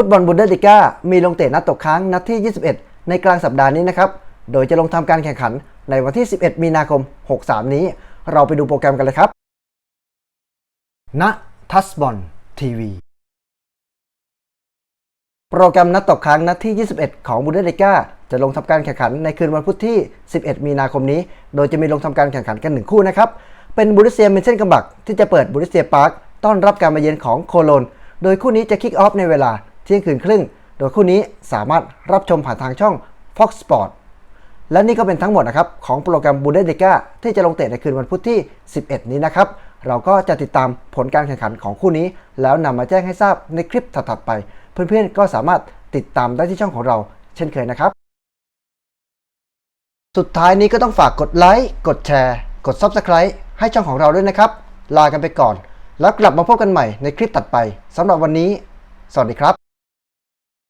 ฟุตบอลบุนเดสลิก้ามีลงเตะนัดตกค้างนัดที่ 21 ในกลางสัปดาห์นี้นะครับ โดยจะลงทำการแข่งขันในวันที่ 11 มีนาคม 63 นี้ เราไปดูโปรแกรมกันเลยครับณทัสบอลทีวีโปรแกรมนัดตกค้างนัดที่ 21 ของบุนเดสลิก้าจะลงทำการแข่งขันในคืนวันพุธที่ 11 มีนาคมนี้ โดยจะมีลงทำการแข่งขันกันหนึ่งคู่นะครับ เป็นบูริเซียเมนเชนกัมบักที่จะเปิดบูริเซียพาร์คต้อนรับการมาเยือนของโคโลน โดยคู่นี้จะคิกออฟในเวลา ที่ยงคืนครึ่ง โดยคู่นี้สามารถรับชมผ่านทางช่อง Fox Sport และนี่ก็เป็นทั้งหมดนะครับของโปรแกรมบูเดสลิก้าที่จะลงเตะในคืนวันพุธที่ 11 นี้นะครับ เราก็จะติดตามผลการแข่งขันของคู่นี้ แล้วนำมาแจ้งให้ทราบในคลิปถัดๆไป เพื่อนๆก็สามารถติดตามได้ที่ช่องของเรา เช่นเคยนะครับ สุดท้ายนี้ก็ต้องฝากกดไลค์กดแชร์ กด Subscribe ให้ช่องของเราด้วยนะครับ ลากันไปก่อน แล้วกลับมาพบกันใหม่ในคลิปถัดไปสำหรับวันนี้ สวัสดีครับ